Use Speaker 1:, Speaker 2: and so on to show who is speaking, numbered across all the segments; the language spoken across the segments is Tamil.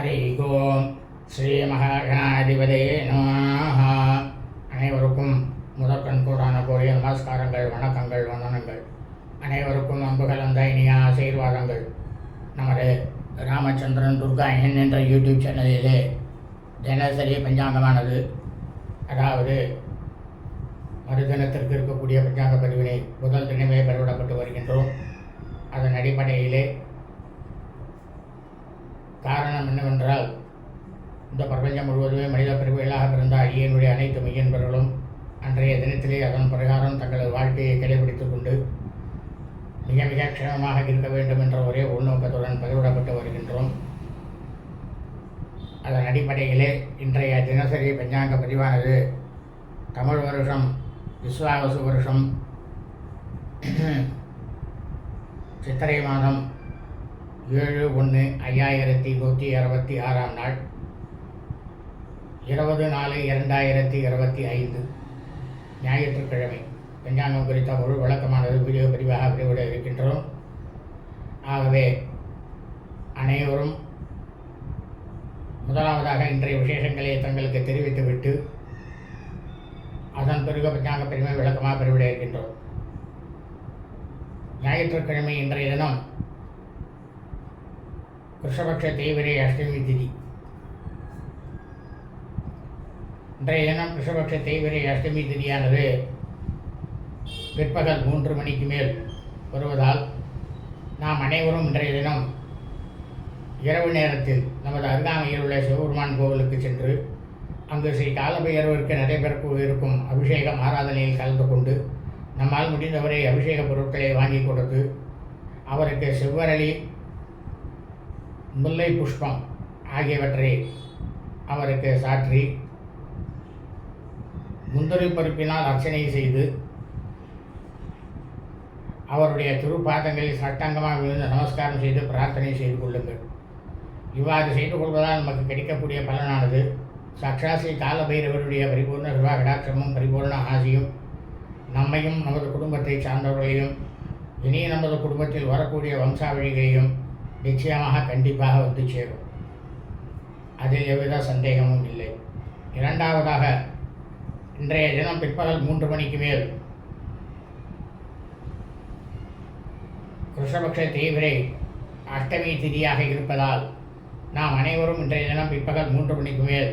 Speaker 1: हरि ஓம் ஸ்ரீ மகாகணாதிபதே நமः அனைவருக்கும் முதற்கண் கூடான கோரிய நமஸ்காரங்கள் வணக்கங்கள் வந்தனங்கள். அனைவருக்கும் அன்பு கலந்த இனிய ஆசீர்வாதங்கள். நமது ராமச்சந்திரன் துர்கா என் என்ற யூடியூப் சேனலிலே தினசரி பஞ்சாங்கமானது. அதாவது மறுதினத்திற்கு இருக்கக்கூடிய பஞ்சாங்க பதிவினை முதல் தினமே பெறவிடப்பட்டு வருகின்றோம். அதன் அடிப்படையிலே காரணம் என்னவென்றால் இந்த பிரபஞ்சம் முழுவதுமே மனித பிரிவுகளாக பிறந்த அடியனுடைய அனைத்து மெய்யன்பர்களும் அன்றைய தினத்திலே அதன் பிரகாரம் தங்களது வாழ்க்கையை கடைபிடித்துக் கொண்டு மிக மிக க்ஷேமமாக இருக்க வேண்டும் என்ற ஒரே உள்நோக்கத்துடன் பதிவிடப்பட்டு வருகின்றோம். அதன் அடிப்படையிலே இன்றைய தினசரி பஞ்சாங்க பதிவானது தமிழ் வருஷம் விஸ்வாவசு வருஷம் சித்திரை மாதம் ஏழு ஒன்று ஐயாயிரத்தி நூற்றி அறுபத்தி ஆறாம் நாள். இருபது நாலு இரண்டாயிரத்தி இருபத்தி ஐந்து. ஞாயிற்றுக்கிழமை. பஞ்சாங்கம் குறித்த ஒரு வழக்கமானது வீடியோ பிரிவாக விரிவிட இருக்கின்றோம். ஆகவே அனைவரும் முதலாவதாக இன்றைய விசேஷங்களை தங்களுக்கு தெரிவித்துவிட்டு அதன் பிறகு பஞ்சாங்க பெருமை விளக்கமாக பெருவிட இருக்கின்றோம். ஞாயிற்றுக்கிழமை இன்றைய தினம் கிருஷ்ணபக்ஷ தேய்பிரை அஷ்டமி திதி. இன்றைய தினம் கிருஷ்ணபக்ஷ தேய்பிரை அஷ்டமி திதியானது பிற்பகல் மூன்று மணிக்கு மேல் வருவதால் நாம் அனைவரும் இன்றைய தினம் இரவு நேரத்தில் நமது அருகாமையில் உள்ள சிவபெருமான் கோவிலுக்கு சென்று அங்கு ஸ்ரீ காலபைரவருக்கு நடைபெறப்பு இருக்கும் அபிஷேகம் ஆராதனையில் கலந்து கொண்டு நம்மால் முடிந்தவரை அபிஷேக பொருட்களை வாங்கி கொடுத்து அவருக்கு செவ்வரளி முல்லை புஷ்பம் ஆகியவற்றை அவருக்கு சாற்றி முந்திரி பருப்பினால் அர்ச்சனை செய்து அவருடைய திருப்பாதங்களில் சட்டங்கமாக விழுந்து நமஸ்காரம் செய்து பிரார்த்தனை செய்து கொள்ளுங்கள். இவ்வாறு செய்து கொள்வதால் நமக்கு கிடைக்கக்கூடிய பலனானது சக்ஷாசி காலபைரவருடைய பரிபூர்ண சிவா கடாட்சமும் பரிபூர்ண ஆசியும் நம்மையும் நமது குடும்பத்தை சார்ந்தவர்களையும் இனி நமது குடும்பத்தில் வரக்கூடிய வம்சாவழிகளையும் நிச்சயமாக கண்டிப்பாக வந்து சேரும். அதில் எவ்வித சந்தேகமும் இல்லை. இரண்டாவதாக இன்றைய தினம் பிற்பகல் மூன்று மணிக்கு மேல் கிருஷ்ணபக்ஷ தீவிரை அஷ்டமி திதியாக இருப்பதால் நாம் அனைவரும் இன்றைய தினம் பிற்பகல் மூன்று மணிக்கு மேல்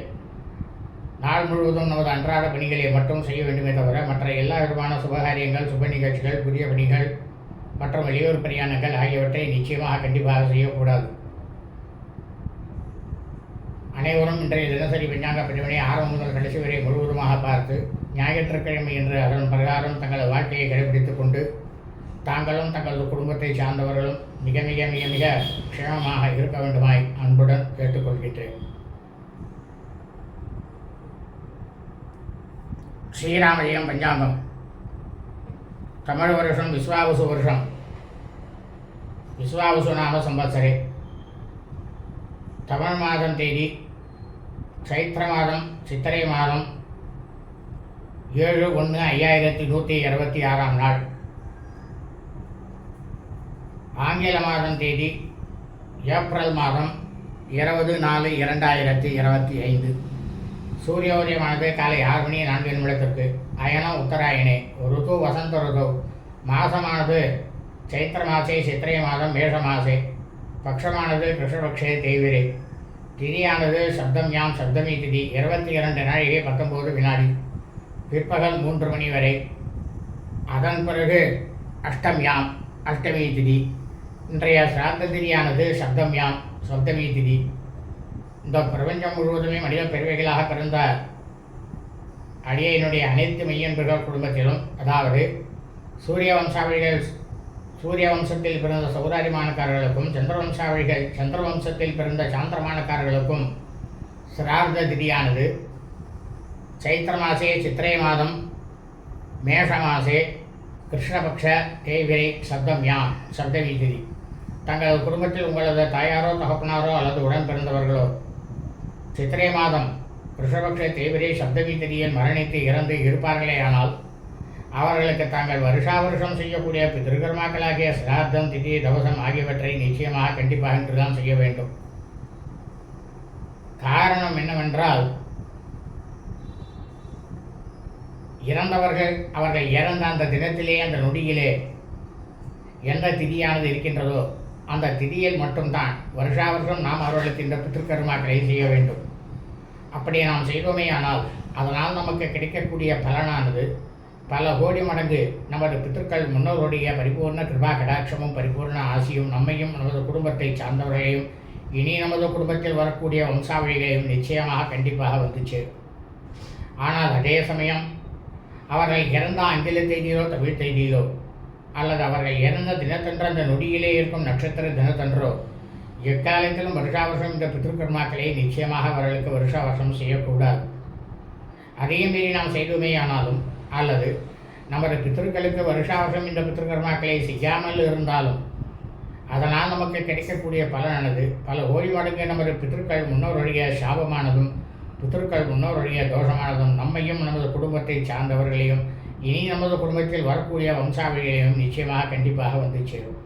Speaker 1: நாள் முழுவதும் நமது அன்றாட பணிகளை மட்டும் செய்ய வேண்டுமே தவிர மற்ற எல்லா விதமான சுபகாரியங்கள் சுப நிகழ்ச்சிகள் புதிய பணிகள் மற்றும் வெளியூர் பிரயாணங்கள் ஆகியவற்றை நிச்சயமாக கண்டிப்பாக செய்யக்கூடாது. அனைவரும் இன்றைய தினசரி விஞ்ஞான பிரிவினை ஆரம்பம் முதல் கடைசி வரை முழுவதுமாக பார்த்து ஞாயிற்றுக்கிழமை என்று அதன் பிரகாரம் தங்களது வாழ்க்கையை கடைபிடித்துக் கொண்டு தாங்களும் தங்களது குடும்பத்தை சார்ந்தவர்களும் மிக மிக மிக மிக க்ஷேமமாக இருக்க வேண்டுமாய் அன்புடன் கேட்டுக்கொள்கின்றேன். ஸ்ரீராமஜெயம் பஞ்சாங்கம். தமிழ் வருஷம் விஸ்வாவசு வருஷம் விஸ்வாவசு நாம சம்பத்சரே தமிழ் மாதம் தேதி சைத்திர மாதம் சித்திரை மாதம் ஏழு ஒன்று ஐயாயிரத்தி நூற்றி இருபத்தி ஆறாம் நாள் ஆங்கில மாதம் தேதி ஏப்ரல் மாதம் இருபது நாலு இரண்டாயிரத்தி இருபத்தி ஐந்து சூரிய உதயமானது காலை ஆறு மணி நான்கு நிமிடத்திற்கு. அயனம் உத்தராயணே. ருது வசந்த ருது. மாசமானது சைத்திர மாசே சித்திரை மாதம் மேஷ மாசே. பக்ஷமானது கிருஷ்ணபக்ஷே தேய்விரே திதியானது சப்தம் யாம் சப்தமி திதி. இருபத்தி இரண்டு நாழிகை பத்தொம்போது வினாடி. பிற்பகல் மூன்று மணி வரை. அதன் பிறகு அஷ்டம் யாம் அஷ்டமி திதி. இன்றைய சிராந்த திதியானது சப்தம் யாம் சப்தமி திதி. இந்த பிரபஞ்சம் முழுவதுமே மனித பெருவைகளாக பிறந்த அடியனுடைய அனைத்து மெய்யன்பர்கள் குடும்பத்திலும் அதாவது சூரிய வம்சாவளிகள் சூரிய வம்சத்தில் பிறந்த சௌராரிமானக்காரர்களுக்கும் சந்திரவம்சாவளிகள் சந்திர வம்சத்தில் பிறந்த சாந்திரமானக்காரர்களுக்கும் சிரார்த்த திதியானது. சைத்திர மாசே சித்திரை மாதம் மேஷ மாசே கிருஷ்ணபக்ஷ தேய்விரை சப்தம்யாம் சப்தமி திதி தங்களது குடும்பத்தில் உங்களது தாயாரோ தகப்பனாரோ அல்லது உடன் பிறந்தவர்களோ சித்திரை மாதம் ரிஷபக்ஷ தேவிரை சப்தமி மரணித்து இறந்து இருப்பார்களேயானால் அவர்களுக்கு தாங்கள் வருஷா வருஷம் செய்யக்கூடிய பிதிருகர்மாக்களாகிய சிரார்த்தம் திதி தவசம் ஆகியவற்றை நிச்சயமாக கண்டிப்பாக என்றுதான் செய்ய வேண்டும். காரணம் என்னவென்றால் இறந்தவர்கள் அவர்கள் இறந்த அந்த தினத்திலே அந்த நொடியிலே எந்த திதியானது இருக்கின்றதோ அந்த திதியில் மட்டும்தான் வருஷா வருஷம் நாம் அவர்களுக்கு இந்த பித்திருக்கர்மாக்களை செய்ய வேண்டும். அப்படி நாம் செய்தோமே ஆனால் அதனால் நமக்கு கிடைக்கக்கூடிய பலனானது பல கோடி மடங்கு நமது பித்தர்கள் முன்னோருடைய பரிபூர்ண கிருபா கடாட்சமும் பரிபூர்ண ஆசியும் நம்மையும் நமது குடும்பத்தை சார்ந்தவர்களையும் இனி நமது குடும்பத்தில் வரக்கூடிய வம்சாவளிகளையும் நிச்சயமாக கண்டிப்பாக வந்து சேரும் ஆனால் அதே சமயம் அவர்கள் இறந்த ஆங்கில தேதியிலோ தமிழ் தேதியிலோ அல்லது அவர்கள் இறந்த தினத்தன்று அந்த நொடியிலே இருக்கும் நட்சத்திர தினத்தன்றோ எக்காலத்திலும் வருஷாவசம் இந்த பித்ருக்கர்மாக்களை நிச்சயமாக அவர்களுக்கு வருஷாவசம் செய்யக்கூடாது. அதையும் மீறி நாம் செய்துமே ஆனாலும் அல்லது நமது பித்திருக்களுக்கு வருஷாவசம் இந்த பித்திருக்கர்மாக்களை செய்யாமல் இருந்தாலும் அதனால் நமக்கு கிடைக்கக்கூடிய பலனானது பல ஓடி மடங்கு நமது பித்திருக்கள் முன்னோருடைய சாபமானதும் பித்திருக்கள் முன்னோருடைய தோஷமானதும் நம்மையும் நமது குடும்பத்தை சார்ந்தவர்களையும் இனி நமது குடும்பத்தில் வரக்கூடிய வம்சாவளிகளையும் நிச்சயமாக கண்டிப்பாக வந்து சேரும்.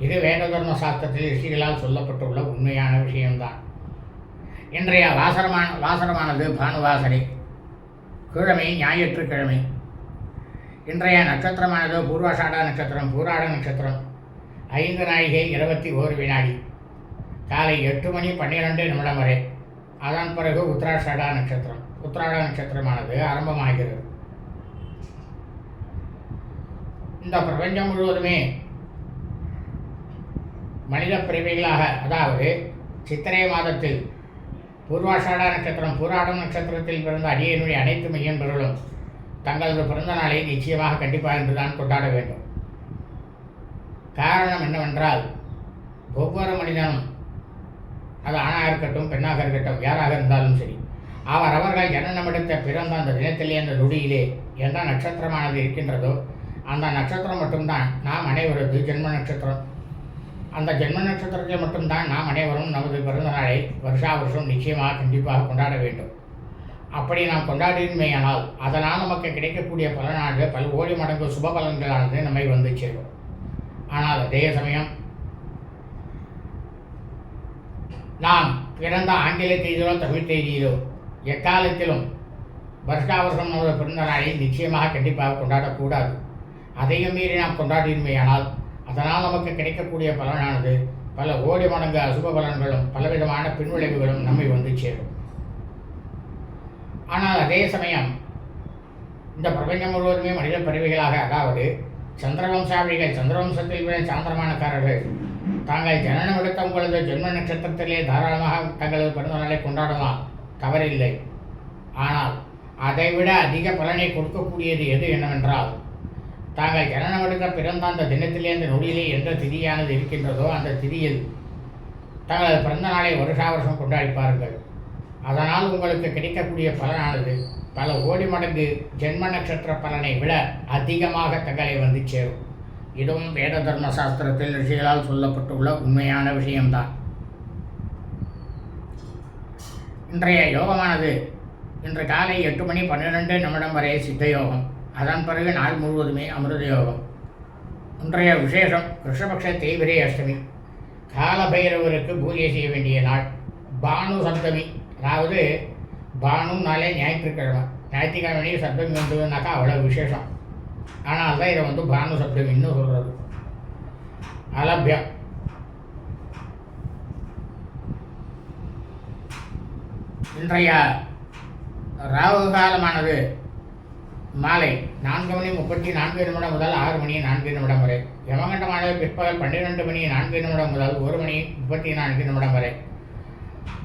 Speaker 1: இது வேத தர்ம சாஸ்திரத்தில் ரிஷிகளால் சொல்லப்பட்டுள்ள உண்மையான விஷயம்தான். இன்றைய வாசரமான வாசரமானது பானுவாசனை. கிழமை ஞாயிற்றுக்கிழமை. இன்றைய நட்சத்திரமானது பூர்வாஷாடா நட்சத்திரம் பூராட நட்சத்திரம். ஐந்து நாழிகை இருபத்தி ஓரு வினாடி. காலை எட்டு மணி பன்னிரெண்டு நிமிடம் வரை. அதன் பிறகு உத்தராஷாடா நட்சத்திரம். உத்தராட நட்சத்திரமானது ஆரம்பமாகிறது. இந்த பிரபஞ்சம் முழுவதுமே மனித பிறவிகளாக அதாவது சித்திரை மாதத்தில் பூர்வாஷாடா நட்சத்திரம் பூராடம் நட்சத்திரத்தில் பிறந்த அடியனுடைய அனைத்து மையன்பர்களும் தங்களது பிறந்த நாளை நிச்சயமாக கண்டிப்பாக என்றுதான் கொண்டாட வேண்டும். காரணம் என்னவென்றால் ஒவ்வொரு மனிதனும் அது ஆணாக இருக்கட்டும் பெண்ணாக இருக்கட்டும் யாராக இருந்தாலும் சரி அவர் அவர்கள் ஜனனமெடுத்த பிறந்த அந்த தினத்திலே அந்த நொடியிலே எந்த நட்சத்திரமானது இருக்கின்றதோ அந்த நட்சத்திரம் மட்டும்தான். நாம் அனைவரது ஜென்ம நட்சத்திரம் அந்த ஜென்ம நட்சத்திரத்தில் மட்டும்தான் நாம் அனைவரும் நமது பிறந்த நாளை வருஷா வருஷம் நிச்சயமாக கண்டிப்பாக கொண்டாட வேண்டும். அப்படி நாம் கொண்டாடினமேயானால் அதனால் நமக்கு கிடைக்கக்கூடிய பலனானது பல ஓடி மடங்கு சுப பலன்களானது நம்மை வந்து சேரும். ஆனால் அதே சமயம் நாம் பிறந்த ஆங்கில தேதியிலோ தமிழ் தேதியிலோ எக்காலத்திலும் வருஷா வருஷம் நமது பிறந்த நாளை நிச்சயமாக கண்டிப்பாக கொண்டாடக்கூடாது. அதையும் மீறி நாம் கொண்டாடினமையானால் அதனால் நமக்கு கிடைக்கக்கூடிய பலனானது பல கோடி மடங்கு அசுப பலன்களும் பலவிதமான பின்விளைவுகளும் நம்மை வந்து சேரும். ஆனால் அதே சமயம் இந்த பிரபஞ்சம் முழுவதுமே மனித பறவைகளாக அதாவது சந்திரவம்சாவளிகள் சந்திரவம்சத்தில் விட சாந்திரமானக்காரர்கள் தாங்கள் ஜனனம் எடுத்த உங்களது ஜென்ம நட்சத்திரத்திலே தாராளமாக தங்களது பிறந்த நாளை கொண்டாடலாம். தவறில்லை. ஆனால் அதைவிட அதிக பலனை கொடுக்கக்கூடியது எது என்னவென்றால் தாங்கள் ஜனனம் பிறந்த அந்த தினத்திலே அந்த நொடியிலே எந்த திதியானது இருக்கின்றதோ அந்த திதியில் தங்களது பிறந்த நாளை வருஷா வருஷம் கொண்டாடிப்பார்கள். அதனால் உங்களுக்கு கிடைக்கக்கூடிய பலனானது பல கோடி மடங்கு ஜென்ம நட்சத்திர பலனை விட அதிகமாக தங்களை வந்து சேரும். இதுவும் வேத தர்ம சாஸ்திரத்தில் ரிஷிகளால் சொல்லப்பட்டுள்ள உண்மையான விஷயம்தான். இன்றைய யோகமானது இன்று காலை எட்டு மணி பன்னிரெண்டு நிமிடம் வரை சித்த யோகம். அதன் பிறகு நாள் முழுவதுமே அமிர்த யோகம் இன்றைய விசேஷம் கிருஷ்ணபக்ஷ தேய்பிரே அஷ்டமி. காலபைரவருக்கு பூஜை செய்ய வேண்டிய நாள். பானு சப்தமி. அதாவது பானுனாலே ஞாயிற்றுக்கிழமை. ஞாயிற்றுக்கிழமை சப்தமி வந்ததுனாக்கா அவ்வளோ விசேஷம். ஆனால் தான் இதை வந்து பானு சப்தமின்னு சொல்கிறது அலபியம் இன்றைய ராகு காலமானது மாலை நான்கு மணி முப்பத்தி நான்கு நிமிடம் முதல் ஆறு மணி நான்கு நிமிடம் வரை யமகண்டமானது பிற்பகல் பன்னிரெண்டு மணி நான்கு நிமிடம் முதல் ஒரு மணி முப்பத்தி நான்கு நிமிடம் வரை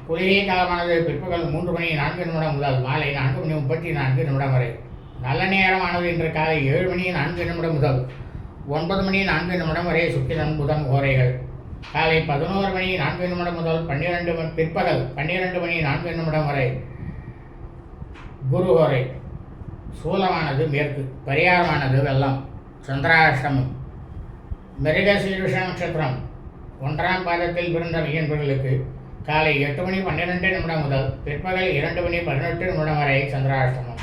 Speaker 1: குளிகை காலமானது பிற்பகல் மூன்று மணி நான்கு நிமிடம் முதல் மாலை நான்கு மணி முப்பத்தி நான்கு நிமிடம் வரை நல்ல நேரமானது இன்று காலை ஏழு மணி நான்கு நிமிடம் முதல் ஒன்பது மணி நான்கு நிமிடம் வரை சுக்கிரன் புதன் ஓரைகள் காலை பதினோரு மணி நான்கு நிமிடம் முதல் பன்னிரெண்டு பிற்பகல் பன்னிரெண்டு மணி நான்கு நிமிடம் வரை குரு வரை சூலமானது மேற்கு பரியாரமானது வெள்ளம் சந்திராஷ்டமம். மிருகசீருஷ நட்சத்திரம். ஒன்றாம் பாதத்தில் பிறந்த மையன்பர்களுக்கு காலை எட்டு மணி பன்னிரெண்டு நிமிடம் முதல் பிற்பகல் இரண்டு மணி பதினெட்டு நிமிடம் வரை சந்திராஷ்டமம்.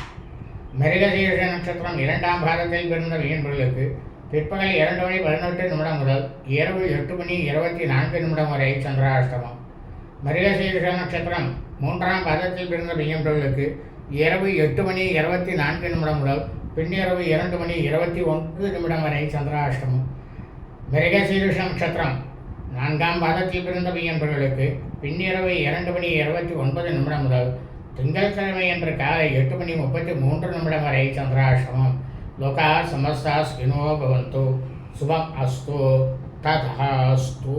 Speaker 1: மிருகசீருஷ நட்சத்திரம் இரண்டாம் பாதத்தில் பிறந்த மையன்பர்களுக்கு பிற்பகல் இரண்டு மணி பதினெட்டு நிமிடம் முதல் இரவு எட்டு மணி இருபத்தி நான்கு நிமிடம் வரை சந்திராஷ்டமம். மிருகசீருஷ நட்சத்திரம் மூன்றாம் பாதத்தில் பிறந்த மையன்பர்களுக்கு இரவு எட்டு மணி இருபத்தி நான்கு நிமிடம் முதல் பின்னிரவு இரண்டு மணி இருபத்தி ஒன்பது நிமிடம் வரை சந்திராஷ்டமம். மிருகசீருஷ நட்சத்திரம். நான்காம் பாதத்தில் பிறந்த பையன்பர்களுக்கு பின்னிரவு இரண்டு மணி இருபத்தி ஒன்பது நிமிடம் முதல் திங்கட்கிழமை என்ற காலை எட்டு மணி முப்பத்தி மூன்று நிமிடம் வரை சந்திராஷ்டமம். லோகா சமஸ்தா ஸ்கினோ பவந்து. சுபம் அஸ்து. ததாஸ்து